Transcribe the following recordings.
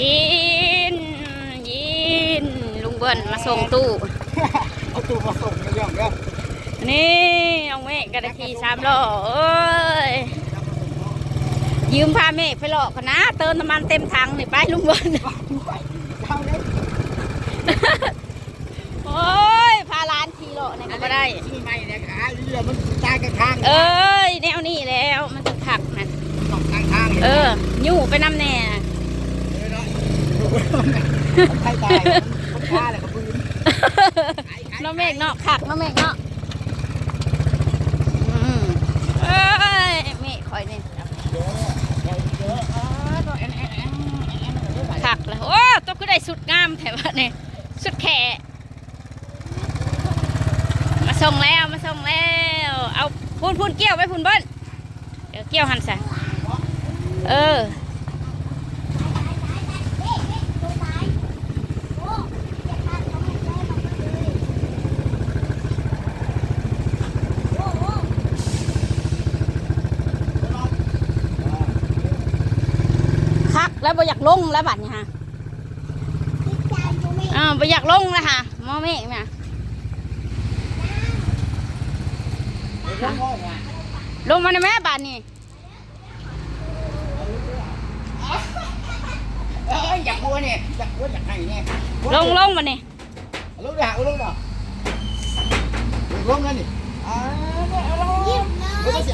ยินยินลุงเบิ้ลมาส่งตู้ เอาตู้มาส่งในย่องเด้อนี่น้องเมฆกระขี่สามล้อเอ้ยยืมพาเมฆไปหลอกกันนะ เติมน้ำมันเต็มถังนี่ไปลุงเบิ้ลเท่านี้โอ้ยพาร้านขี่หลอกนี่ก็ไม่ได้ที่ไม่เนี่ยขายเรือมันตายกันทางเอ้ยแนวนี้แล้วมันจะผักนะตกทางทางเอออยู่ไปน้ำแน่ ใครตายมันฆ่าเลยกับปืนน้องเมฆเนาะขักน้องเมฆเนาะอืมเอ้ยเมฆคอยนี่ขักแล้วโอ้ต้องก็ได้สุดงามแถวนี้สุดแขะมาส่งแล้วมาส่งแล้ว เอาพูนพูนเกี่ยวไปพูนเบิ้ลเดี๋ยวเกี่ยวหันซะเออ แล้วบ่อยากลงแล้วบัดนี้ฮะอ่าบ่อยากลงแล้วฮะมอเมฆเนี่ยลงมาในแม่บัดนี้เอ้ยอยากบัวเนี่ยอยากบัวอยากให้เนี่ยลงลงมานี่ลงเด้อลงเด้อลงนั่นนี่อ่าเอาลงลง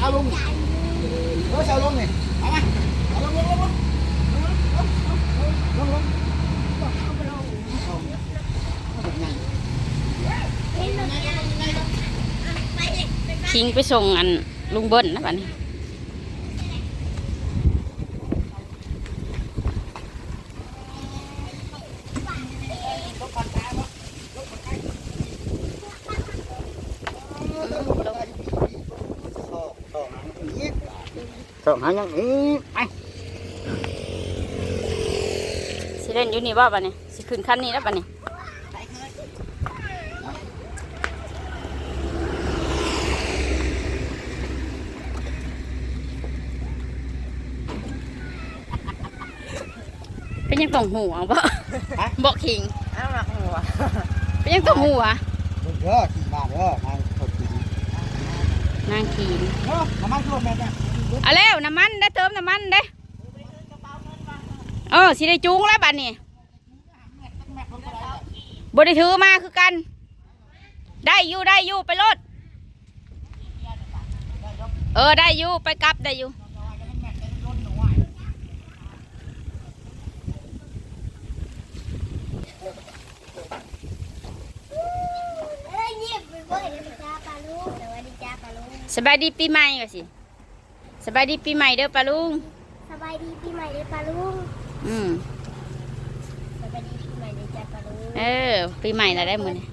เอาลงเอาเอาลงนี่เอามาเอาลงลงลงลงลงลง คิงไปส่งอันลุงเบิ้ลนะบัดนี้ลงส่งหาอย่งนี้ไป สิเล่นอยู่นี่ว่าบัดนี้สิขึ้นขั้นนี้แล้วบัดนี้เป็นยังต้องหูเอาบ่บอกคิงอ้าวหมักหัวเป็นยังต้องหูอะเด้อขี่มาเด้อนายถดขี่นางขีนเนาะน้ำมันท่วมแม่เนี่ยเอาแล้วน้ำมันได้เติมน้ำมันได้ เออสิได้จูงแล้วบัดนี้บได้ถือมาคือกัน ได้อยู่ได้อยู่ไปรถเออได้อยู่ไปกลับได้อยู่สบายดีปีใหม่ก็สิสบายดีปีใหม่เด้อปาลุงสบายดีปีใหม่เลยปาลุง อืมสบายดีปีใหม่เลยจ้าปาลุงเออ ปีใหม่ละได้หมดเนี่ย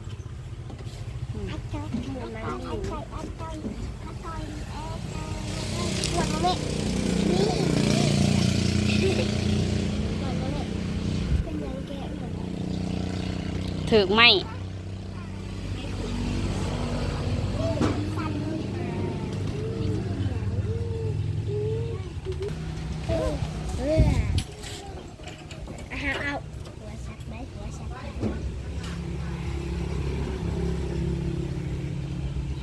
อัดจ้าเหมือนมันมีอัดใจอัดใจอัดใจอัดใจหมดแล้วแม่นี่หมดแล้วแม่เป็นยังแกะหมดถือไหม เออเอออาหารเอาหัวสักได้หัวสักได้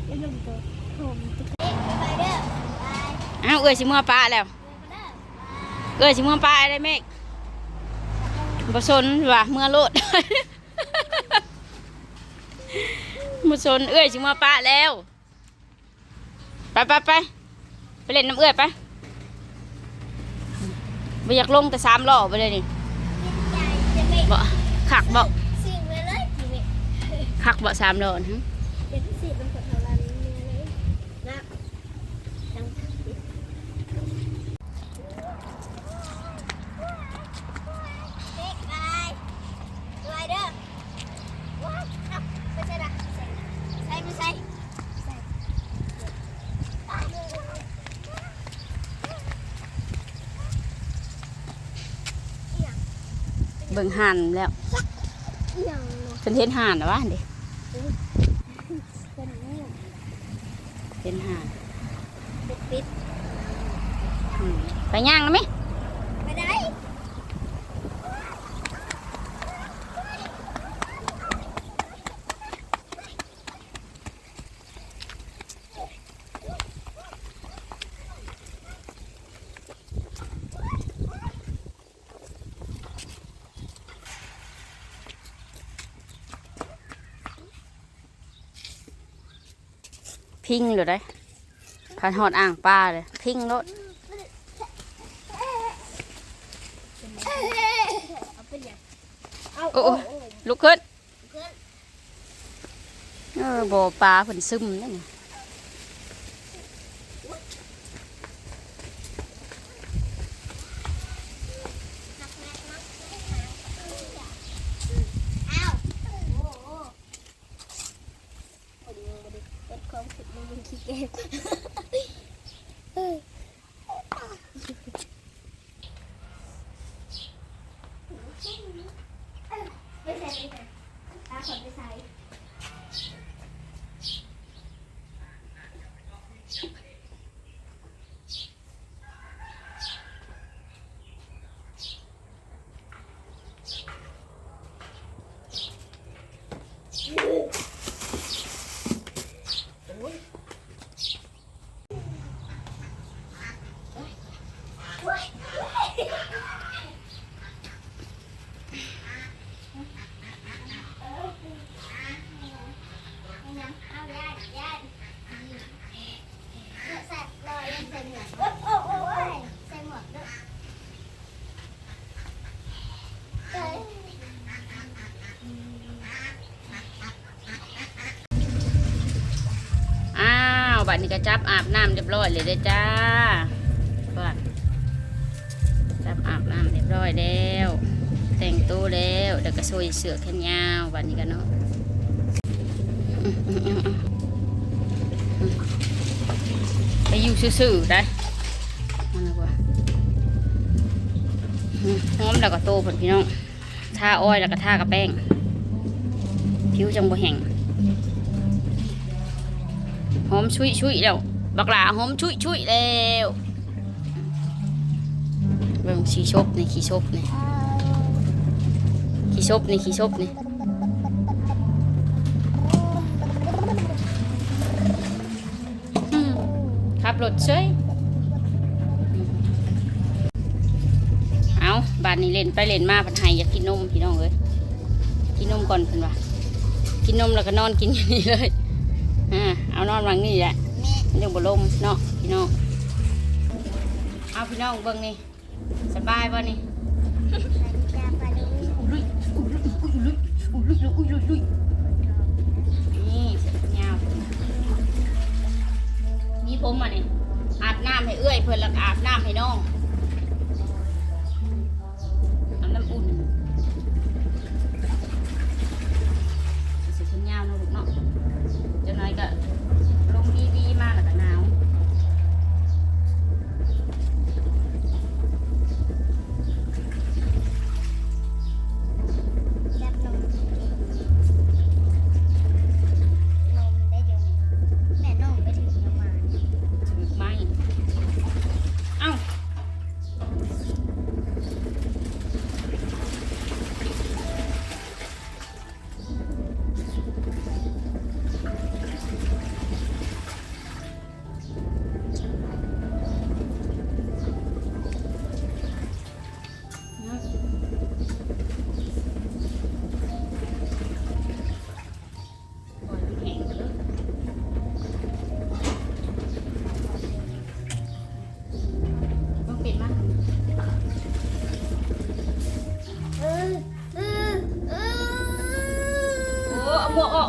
แล้วลงตัวผมตุ๊กเอ๊ะไปเด้อไป อ้าวเอ้ยสิมัวปลาแล้วเด้อเอ้ยสิมัวปลาได้เมฆบ่สนว่ะเมื่อโลดบ่สนเอ้ยสิมัวปลาแล้วไปไปไปไปเล่นน้ำเอ้ยไปบ่อยากลงแต่สามล้อไปเลยนี่ใจจะไม่บ่ขักบ่สิ่งไปเลยจีเมขักบ่สามล้อนะ เดี๋ยวพี่สีเป็นคนทำร้านนี้เลยนะจังเด็กไปไปเด้อว้าวเอาไปใส่ละใส่ใส่ไม่ใส่ใส่ เบิ่งห่านแล้วอย่างเนาะเป็นเห็นห่านนะวะเด็เป็นนี่เห็นห่านปิดปิดอืมไปย่างนะมิไปได้ พิงเลยได้พันหอดอ่างปลาเลยพิงรถเอาเป็นอย่างเอาโอ้โอ้ลุกขึ้นเออบ่อปลาเพิ่นซึมนั่นน่ะ เอาโอ้โหพอดีพอดีเป็นความผิดในมึงขี้เกียจ ไปใส่ไปใส่ตาขนไปใส่ เอาญาติญาติใส่รอยใส่หมวกโอ้โอ้โอ้ใส่หมวกด้วยเอ้ย อ้าว บัดนี้ก็จับอาบน้ำเรียบร้อยเลยเด้จ้าก่อนจับอาบน้ำเรียบร้อยแล้ว แต่งตัวแล้วเดี๋ยวก็ซวยเสือแขนยาวบัดนี้กันเนาะอืมอืมอืมอืมอืมไปอยู่ซื่อๆได้มันเลยว่าอืมหอมแล้วก็โตผลพี่น้องทาอ้อยแล้วก็ทากับแป้ง ผิวจังบ่แห้ง หอมชุยชุยแล้วบักหลาหอมชุยชุยแล้วเบิ่งขี้ชบนี่ขี้ชบนี่ขี้ชบนี่ขี้ชบนี่ขับรถเฉยเอาบานนี้เล่นไปเล่นมาพันไห้อยากกินนมพี่น้องเอ้ยกินนมก่อนเพิ่นว่ากินนมแล้วก็นอนกินอย่างนี้เลย อ่าเอานอนวางนี่แหละเรื่องบลมเนาะพี่น้องเอาพี่น้องเบิ่งนี่สบายป่ะนี่นี่เสร็จยาวมีผมอะนี่อาบน้ำให้เอื้อยเพื่อนแล้วก็อาบน้ำให้น้อง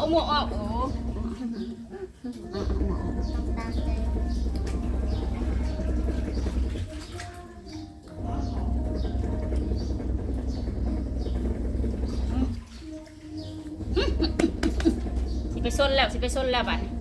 เอาหมวกออกโอ้ตามใจสิไปส้นแล้วสิไปส้นแล้วบัดนี้